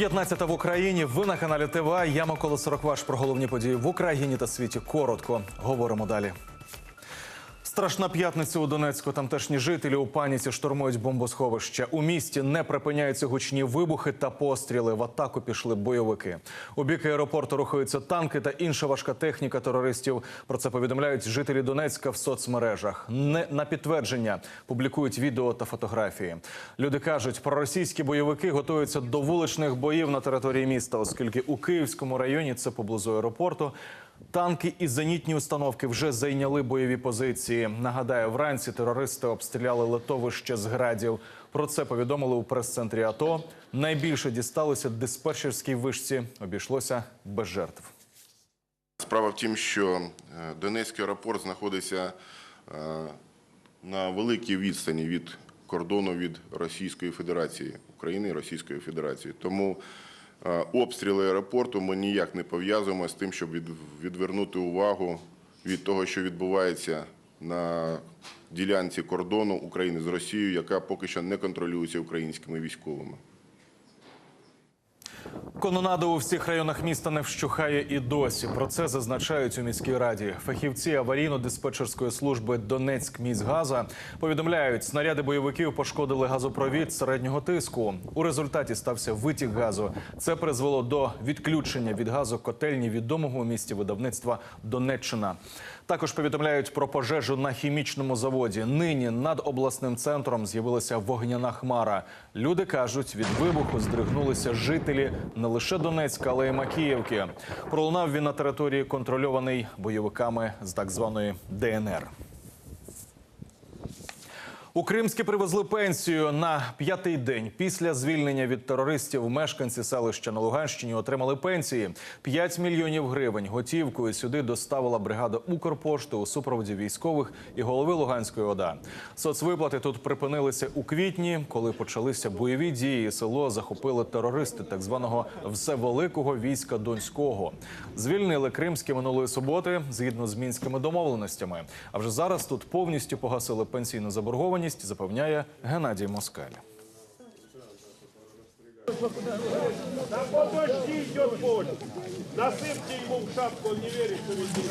15 в Україні. Ви на каналі ТВА. Я Микола Сорокваш про головні події в Україні та світі. Коротко говоримо далі. Страшна п'ятниця у Донецьку. Тамтешні жителі у паніці штурмують бомбосховище. У місті не припиняються гучні вибухи та постріли. В атаку пішли бойовики. У бік аеропорту рухаються танки та інша важка техніка терористів. Про це повідомляють жителі Донецька в соцмережах. Не на підтвердження публікують відео та фотографії. Люди кажуть, проросійські бойовики готуються до вуличних боїв на території міста, оскільки у Київському районі це поблизу аеропорту. Танки і зенітні установки вже зайняли бойові позиції. Нагадаю, вранці терористи обстріляли литовище з градів. Про це повідомили у прес-центрі АТО. Найбільше дісталося диспетчерській вишці. Обійшлося без жертв. Справа в тім, що е, Донецький аеропорт знаходиться е, на великій відстані від кордону від Російської Федерації, України і Російської Федерації. Тому обстріли аеропорту ми ніяк не пов'язуємо з тим, щоб від- відвернути увагу від того, що відбувається на ділянці кордону України з Росією, яка поки що не контролюється українськими військовими. Кононада у всіх районах міста не вщухає і досі. Про це зазначають у міській раді. Фахівці аварійно-диспетчерської служби Донецьк міськгаза повідомляють, снаряди бойовиків пошкодили газопровід середнього тиску. У результаті стався витік газу. Це призвело до відключення від газу котельні відомого у місті видавництва Донеччина. Також повідомляють про пожежу на хімічному заводі. Нині над обласним центром з'явилася вогняна хмара. Люди кажуть, від вибуху здригнулися жителі не лише Донецька, але й Макіївки. Пролунав він на території, контрольований бойовиками з так званої ДНР. У Кримські привезли пенсію на п'ятий день після звільнення від терористів. Мешканці селища на Луганщині отримали пенсії 5 мільйонів гривень. Готівкою сюди доставила бригада Укрпошти у супроводі військових і голови Луганської ОДА. Соцвиплати тут припинилися у квітні, коли почалися бойові дії. Село захопили терористи так званого всевеликого війська Донського. Звільнили кримські минулої суботи згідно з мінськими домовленостями. А вже зараз тут повністю погасили пенсійну заборгованість, запевняє Геннадій Москаль. Да подожди, идет. Насыпьте ему в шапку, он не верит, что вы здесь.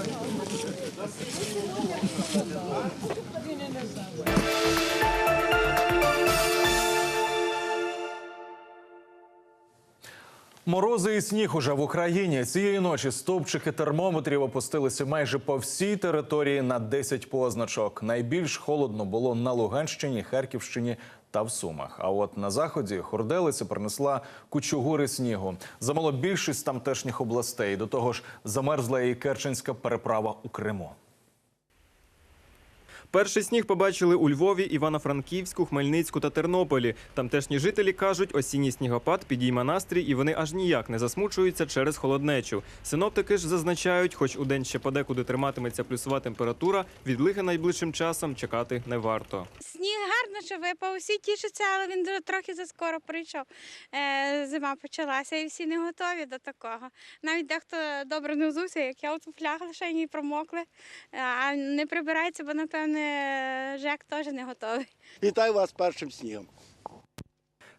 Насыпьте ему. Морози і сніг уже в Україні. Цієї ночі стовпчики термометрів опустилися майже по всій території на 10 позначок. Найбільш холодно було на Луганщині, Харківщині та в Сумах. А от на заході хорделиця принесла кучугури снігу. Замало більшість тамтешніх областей. До того ж, замерзла і Керченська переправа у Криму. Перший сніг побачили у Львові, Івано-Франківську, Хмельницьку та Тернополі. Тамтешні жителі кажуть, осінній снігопад підійме настрій, і вони аж ніяк не засмучуються через холоднечу. Синоптики ж зазначають, хоч у день ще подекуди триматиметься плюсова температура, відлиги найближчим часом чекати не варто. Сніг гарно, що випав, всі тішаться, але він трохи заскоро прийшов. Е, зима почалася і всі не готові до такого. Навіть дехто добре не взувся, як я у туфлях лише промокли, а не прибирається, бо напевне Жек теж не готовий. Вітаю вас першим снігом.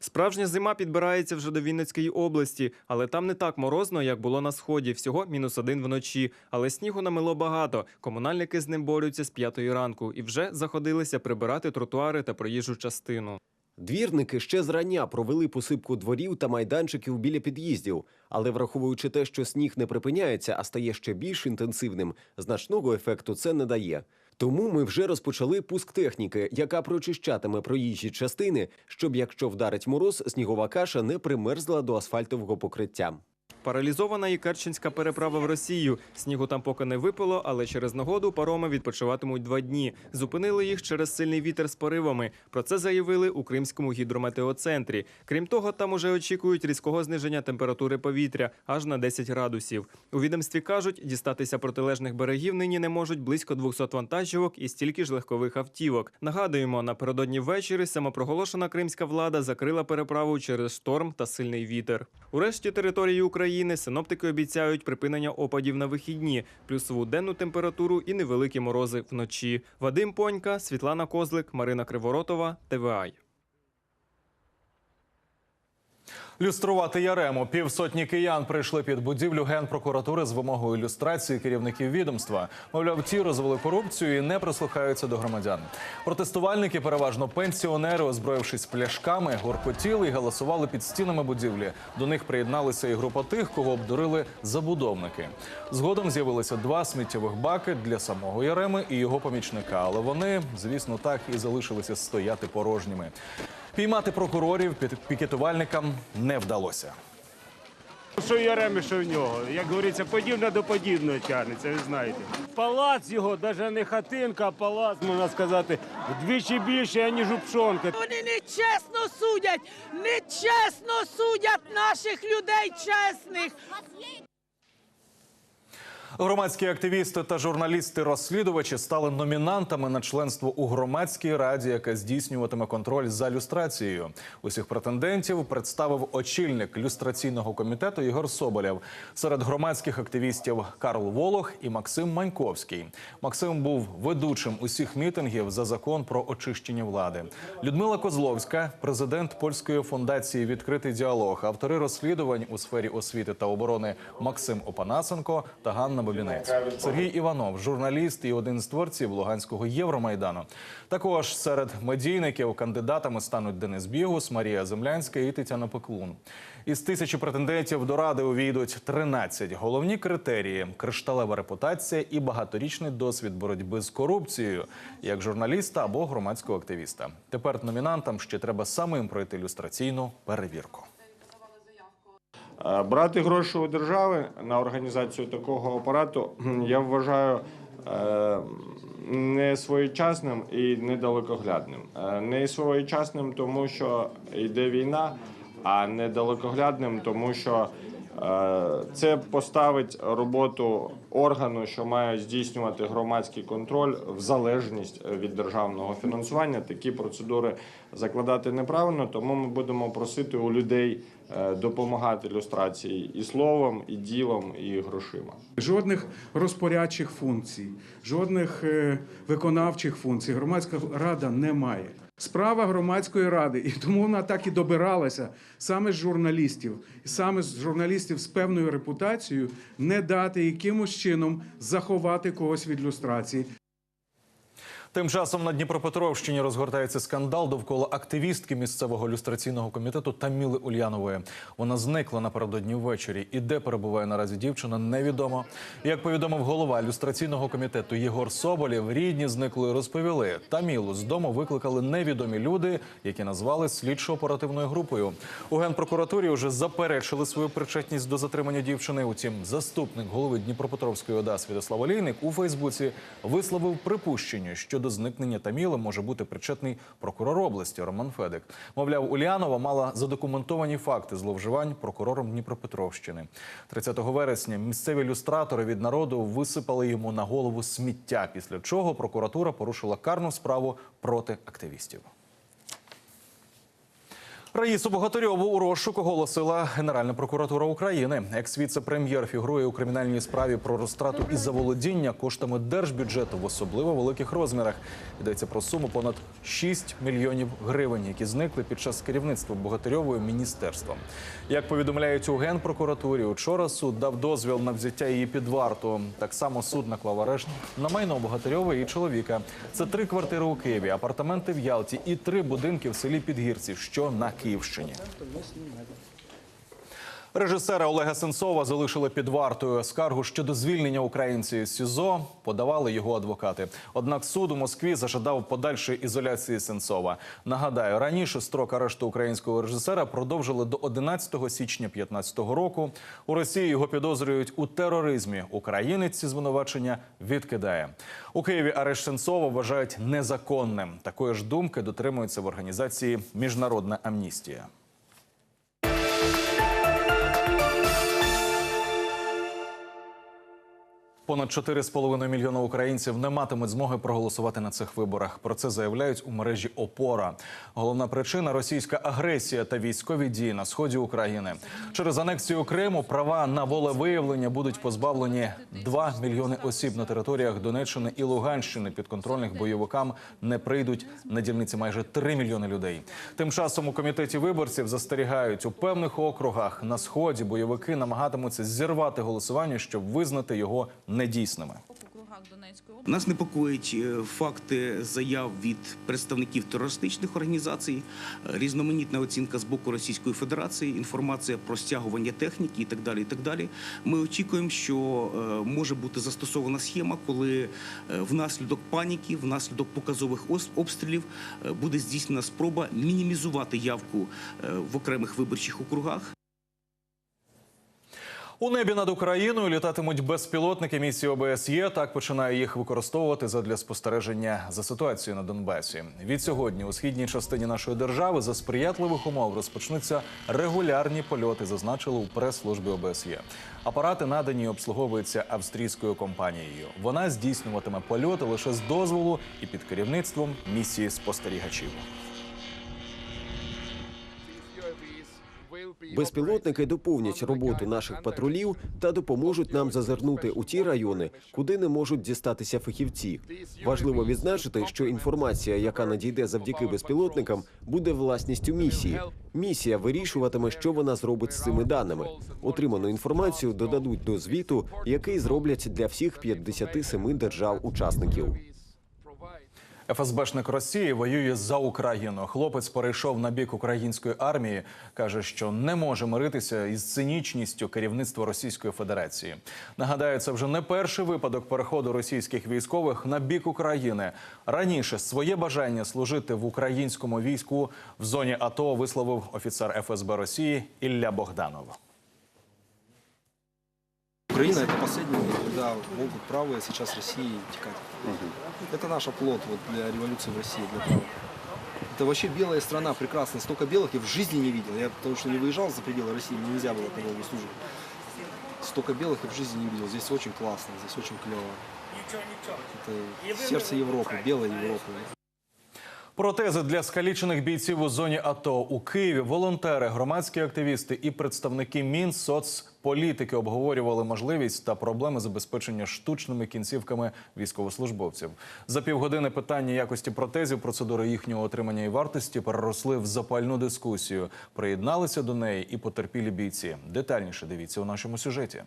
Справжня зима підбирається вже до Вінницької області, але там не так морозно, як було на сході. Всього мінус один вночі. Але снігу намило багато. Комунальники з ним борються з п'ятої ранку і вже заходилися прибирати тротуари та проїжджу частину. Двірники ще зрання провели посипку дворів та майданчиків біля під'їздів, але враховуючи те, що сніг не припиняється, а стає ще більш інтенсивним, значного ефекту це не дає. Тому ми вже розпочали пуск техніки, яка прочищатиме проїжджі частини, щоб якщо вдарить мороз, снігова каша не примерзла до асфальтового покриття. Паралізована і Керченська переправа в Росію. Снігу там поки не випало, але через нагоду пароми відпочиватимуть два дні. Зупинили їх через сильний вітер з поривами. Про це заявили у Кримському гідрометеоцентрі. Крім того, там уже очікують різкого зниження температури повітря аж на 10 градусів. У відомстві кажуть, дістатися протилежних берегів нині не можуть близько 200 вантажівок і стільки ж легкових автівок. Нагадуємо, напередодні ввечері самопроголошена кримська влада закрила переправу через шторм та сильний вітер. У решті території України синоптики обіцяють припинення опадів на вихідні, плюсову денну температуру і невеликі морози вночі. Вадим Понька, Світлана Козлик, Марина Криворотова, ТВАЙ. Люструвати Ярему півсотні киян прийшли під будівлю генпрокуратури з вимогою люстрації керівників відомства. Мовляв, ті розвели корупцію і не прислухаються до громадян. Протестувальники, переважно пенсіонери, озброївшись пляшками, горкотіли і галасували під стінами будівлі. До них приєдналися і група тих, кого обдурили забудовники. Згодом з'явилися два сміттєвих баки для самого Яреми і його помічника. Але вони, звісно, так і залишилися стояти порожніми. Піймати прокурорів під пікетувальникам не вдалося. Що Яремі, що в нього. Як говориться, подібне до подібного тягнеться, ви знаєте. Палац його, навіть не хатинка, а палац, можна сказати, вдвічі більше, ніж у пшонка. Вони нечесно судять, нечесно судять наших людей чесних. Громадські активісти та журналісти-розслідувачі стали номінантами на членство у громадській раді, яка здійснюватиме контроль за люстрацією. Усіх претендентів представив очільник люстраційного комітету Ігор Соболєв. Серед громадських активістів Карл Волох і Максим Маньковський. Максим був ведучим усіх мітингів за закон про очищення влади. Людмила Козловська, президент польської фундації Відкритий діалог, автори розслідувань у сфері освіти та оборони Максим Опанасенко та Ганна Бобінець. Сергій Іванов, журналіст і один з творців Луганського Євромайдану. Також серед медійників кандидатами стануть Денис Бігус, Марія Землянська і Тетяна Пеклун. Із тисячі претендентів до ради увійдуть 13. Головні критерії: кришталева репутація і багаторічний досвід боротьби з корупцією, як журналіста або громадського активіста. Тепер номінантам ще треба самим пройти люстраційну перевірку. Е, Брати гроші у держави на організацію такого апарату я вважаю е, не своєчасним і недалекоглядним. Е, Не своєчасним, тому що йде війна, а недалекоглядним, тому що це поставить роботу органу, що має здійснювати громадський контроль в залежність від державного фінансування. Такі процедури закладати неправильно, тому ми будемо просити у людей допомагати ілюстрації і словом, і ділом, і грошима. Жодних розпорядчих функцій, жодних е, виконавчих функцій громадська рада не має. Справа громадської ради, і тому вона так і добиралася саме з журналістів, саме з журналістів з певною репутацією, не дати якимось чином заховати когось від люстрації. Тим часом на Дніпропетровщині розгортається скандал довкола активістки місцевого люстраційного комітету Таміли Ульянової. Вона зникла напередодні ввечері. І де перебуває наразі дівчина, невідомо. Як повідомив голова люстраційного комітету Єгор Соболєв, рідні зниклої розповіли. Тамілу з дому викликали невідомі люди, які назвали слідчо-оперативною групою. У генпрокуратурі вже заперечили свою причетність до затримання дівчини. Утім, заступник голови Дніпропетровської ОДА Святослав Олійник у Фейсбуці висловив припущення, що до зникнення Таміли може бути причетний прокурор області Роман Федик. Мовляв, Уліанова мала задокументовані факти зловживань прокурором Дніпропетровщини. 30 вересня місцеві люстратори від народу висипали йому на голову сміття. Після чого прокуратура порушила карну справу проти активістів. Раїсу Богатирьову у розшук оголосила Генеральна прокуратура України. Екс-віце-прем'єр фігурує у кримінальній справі про розтрату і заволодіння коштами держбюджету в особливо великих розмірах. Йдеться про суму понад 6 мільйонів гривень, які зникли під час керівництва Богатирьовою міністерством. Як повідомляють у генпрокуратурі, учора суд дав дозвіл на взяття її під варту. Так само суд наклав арешт на майно Богатирьової і чоловіка. Це три квартири у Києві, апартаменти в Ялті і три будинки в селі Підгірці, що на Київщині. Режисера Олега Сенцова залишили під вартою. Скаргу щодо звільнення українців з СІЗО подавали його адвокати. Однак суд у Москві зажадав подальшої ізоляції Сенцова. Нагадаю, раніше строк арешту українського режисера продовжили до 11 січня 2015 року. У Росії його підозрюють у тероризмі. Українець ці звинувачення відкидає. У Києві арешт Сенцова вважають незаконним. Такої ж думки дотримуються в організації Міжнародна амністія. Понад 4,5 мільйона українців не матимуть змоги проголосувати на цих виборах. Про це заявляють у мережі Опора. Головна причина російська агресія та військові дії на сході України. Через анексію Криму права на волевиявлення будуть позбавлені 2 мільйони осіб на територіях Донеччини і Луганщини. Підконтрольних бойовикам не прийдуть на дільниці майже 3 мільйони людей. Тим часом у комітеті виборців застерігають у певних округах на сході бойовики намагатимуться зірвати голосування, щоб визнати його недійсними. Нас непокоїть е, факти заяв від представників терористичних організацій, е, різноманітна оцінка з боку Російської Федерації, інформація про стягування техніки і так далі. І так далі. Ми очікуємо, що е, може бути застосована схема, коли внаслідок паніки, внаслідок показових обстрілів буде здійснена спроба мінімізувати явку в окремих виборчих округах. У небі над Україною літатимуть безпілотники місії ОБСЄ. Так починає їх використовувати задля спостереження за ситуацією на Донбасі. Від сьогодні у східній частині нашої держави за сприятливих умов розпочнуться регулярні польоти. Зазначили у прес-службі ОБСЄ. Апарати надані обслуговуються австрійською компанією. Вона здійснюватиме польоти лише з дозволу і під керівництвом місії спостерігачів. Безпілотники доповнять роботу наших патрулів та допоможуть нам зазирнути у ті райони, куди не можуть дістатися фахівці. Важливо відзначити, що інформація, яка надійде завдяки безпілотникам, буде власністю місії. Місія вирішуватиме, що вона зробить з цими даними. Отриману інформацію додадуть до звіту, який зроблять для всіх 57 держав-учасників. ФСБшник Росії воює за Україну. Хлопець перейшов на бік української армії. каже, що не може миритися із цинічністю керівництва Російської Федерації. Нагадаю, це вже не перший випадок переходу російських військових на бік України. Раніше своє бажання служити в українському війську в зоні АТО висловив офіцер ФСБ Росії Ілля Богданов. Украина это последние, когда могут правые сейчас России текать. Это наш оплот вот, для революции в России, для правых. Это вообще белая страна, прекрасная. Столько белых я в жизни не видел. Я потому что не выезжал за пределы России, нельзя было по долгой службе. Столько белых я в жизни не видел. Здесь очень классно, здесь очень клево. Это сердце Европы, белой Европы. Протези для скалічених бійців у зоні АТО у Києві. Волонтери, громадські активісти і представники Мінсоцполітики обговорювали можливість та проблеми забезпечення штучними кінцівками військовослужбовців. За півгодини питання якості протезів, процедури їхнього отримання і вартості переросли в запальну дискусію. Приєдналися до неї і потерпілі бійці. Детальніше дивіться у нашому сюжеті.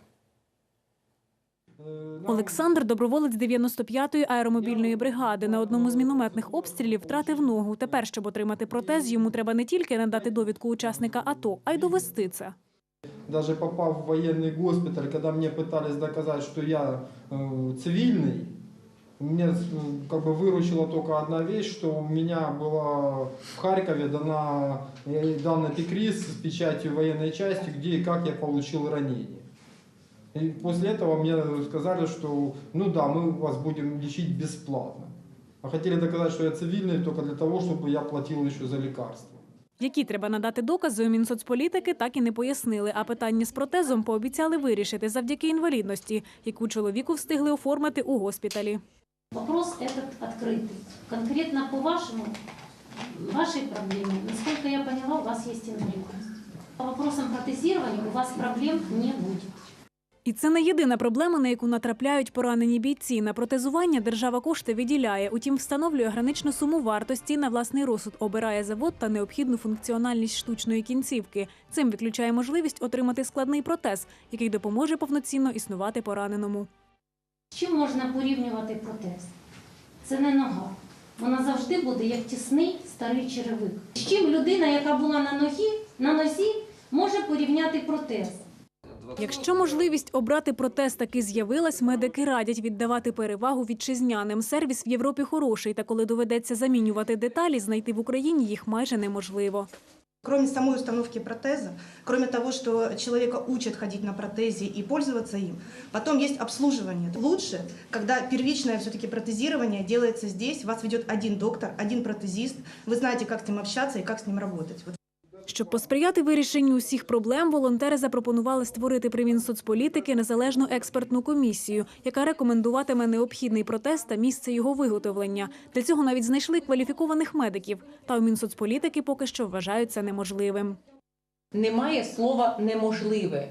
Олександр, доброволець 95-ї аеромобільної бригади, на одному з мінометних обстрілів втратив ногу. Тепер, щоб отримати протез, йому треба не тільки надати довідку учасника АТО, а й довести це. Даже попав в военный госпиталь, когда мне пытались доказать, что я э, цивильный, мне э, как бы выручила только одна вещь, что у меня была в Харькове дана э, дан эпикриз с печатью военной части, где и как я получил ранение. И после этого мне сказали, что ну да, мы вас будем лечить бесплатно. А хотели доказать, что я цивильный только для того, чтобы я платил еще за лекарства. Які треба надати докази у Мінсоцполітики, так і не пояснили. А питання з протезом пообіцяли вирішити завдяки інвалідності, яку чоловіку встигли оформити у госпіталі. Вопрос этот открытый. Конкретно по вашему, вашей проблеме, насколько я поняла, у вас есть инвалидность. По вопросам протезирования у вас проблем не будет. І це не єдина проблема, на яку натрапляють поранені бійці. На протезування держава кошти виділяє, утім встановлює граничну суму вартості на власний розсуд, обирає завод та необхідну функціональність штучної кінцівки. Цим виключає можливість отримати складний протез, який допоможе повноцінно існувати пораненому. Чим можна порівнювати протез? Це не нога. Вона завжди буде як тісний старий черевик. З чим людина, яка була на ногі, на нозі, може порівняти протез? Якщо можливість обрати протез таки з'явилась, медики радять віддавати перевагу вітчизняним. Сервіс в Європі хороший, та коли доведеться замінювати деталі, знайти в Україні їх майже неможливо. Кроме самой установки протеза, кроме того, что человека учат ходить на протезе и пользоваться им, потом есть обслуживание. Лучше, когда первичное все-таки протезирование делается здесь, вас ведет один доктор, один протезист, вы знаете, как с ним общаться и как с ним работать. Щоб посприяти вирішенню усіх проблем, волонтери запропонували створити при Мінсоцполітики незалежну експертну комісію, яка рекомендуватиме необхідний протест та місце його виготовлення. Для цього навіть знайшли кваліфікованих медиків. Та у Мінсоцполітики поки що вважають це неможливим. Немає слова неможливе.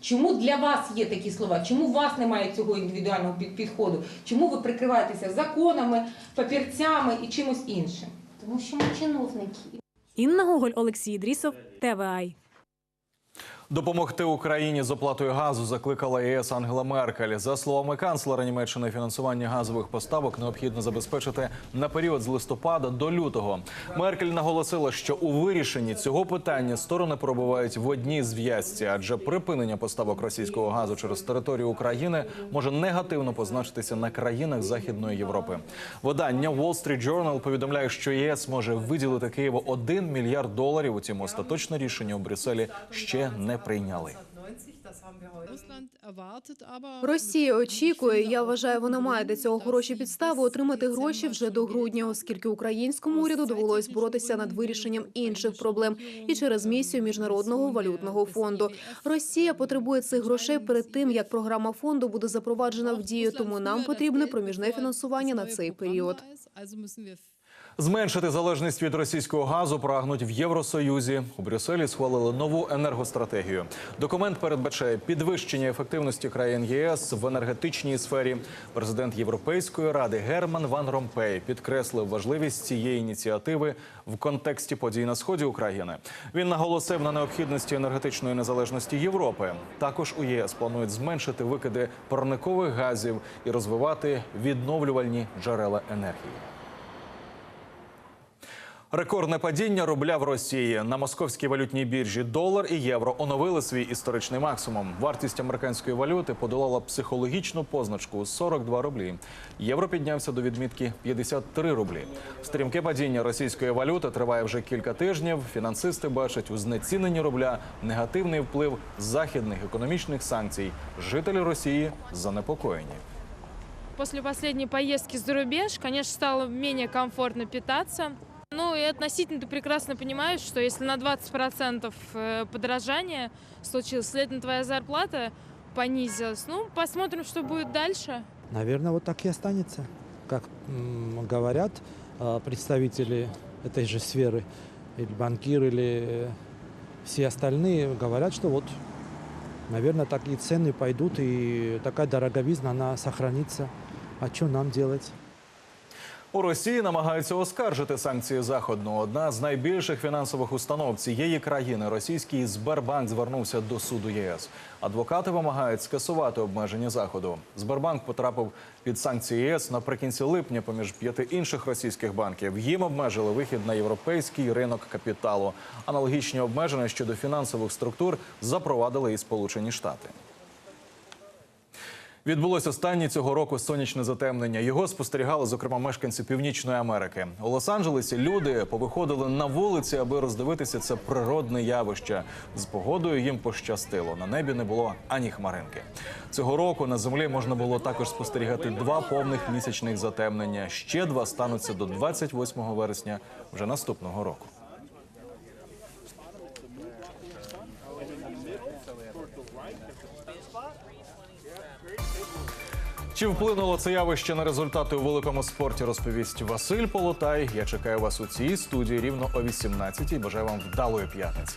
Чому для вас є такі слова? Чому у вас немає цього індивідуального під- підходу? Чому ви прикриваєтеся законами, папірцями і чимось іншим? Тому що ми чиновники. Інна Гоголь, Олексій Дрісов, ТВАЙ. Допомогти Україні з оплатою газу закликала ЄС Ангела Меркель. За словами канцлера Німеччини, фінансування газових поставок необхідно забезпечити на період з листопада до лютого. Меркель наголосила, що у вирішенні цього питання сторони перебувають в одній зв'язці, адже припинення поставок російського газу через територію України може негативно позначитися на країнах Західної Європи. Видання Wall Street Journal повідомляє, що ЄС може виділити Києву 1 мільярд доларів. Утім, остаточне рішення у Брюсселі ще не прийняли. Росія очікує. Я вважаю, вона має для цього хороші підстави отримати гроші вже до грудня, оскільки українському уряду довелось боротися над вирішенням інших проблем і через місію міжнародного валютного фонду. Росія потребує цих грошей перед тим, як програма фонду буде запроваджена в дію. Тому нам потрібне проміжне фінансування на цей період. Зменшити залежність від російського газу прагнуть в Євросоюзі. У Брюсселі схвалили нову енергостратегію. Документ передбачає підвищення ефективності країн ЄС в енергетичній сфері. Президент Європейської ради Герман Ван Ромпей підкреслив важливість цієї ініціативи в контексті подій на сході України. Він наголосив на необхідності енергетичної незалежності Європи. Також у ЄС планують зменшити викиди парникових газів і розвивати відновлювальні джерела енергії. Рекордне падіння рубля в Росії на московській валютній біржі долар і євро оновили свій історичний максимум. Вартість американської валюти подолала психологічну позначку у 42 рублі. Євро піднявся до відмітки 53 рублі. Стрімке падіння російської валюти триває вже кілька тижнів. Фінансисти бачать у знеціненні рубля негативний вплив західних економічних санкцій. Жителі Росії занепокоєні. После последней поездки за рубеж, конечно, стало менее комфортно питаться. Ну и относительно ты прекрасно понимаешь, что если на 20% э, подорожание случилось, следовательно, твоя зарплата понизилась. Ну, посмотрим, что будет дальше. Наверное, вот так и останется. Как говорят э, представители этой же сферы, или банкиры, или э, все остальные, говорят, что вот, наверное, такие цены пойдут, и такая дороговизна, она сохранится. А что нам делать? У Росії намагаються оскаржити санкції заходу. Одна з найбільших фінансових установ цієї країни, російський Сбербанк, звернувся до суду ЄС. Адвокати вимагають скасувати обмеження заходу. Сбербанк потрапив під санкції ЄС наприкінці липня, поміж п'яти інших російських банків. Їм обмежили вихід на європейський ринок капіталу. Аналогічні обмеження щодо фінансових структур запровадили і Сполучені Штати. Відбулось останнє цього року сонячне затемнення. Його спостерігали, зокрема, мешканці Північної Америки. У Лос-Анджелесі люди повиходили на вулиці, аби роздивитися це природне явище. З погодою їм пощастило. На небі не було ані хмаринки. Цього року на землі можна було також спостерігати два повних місячних затемнення. Ще два стануться до 28 вересня вже наступного року. Чи вплинуло це явище на результати у великому спорті? Розповість Василь Полотай. Я чекаю вас у цій студії рівно о 18-й. Бажаю вам вдалої п'ятниці.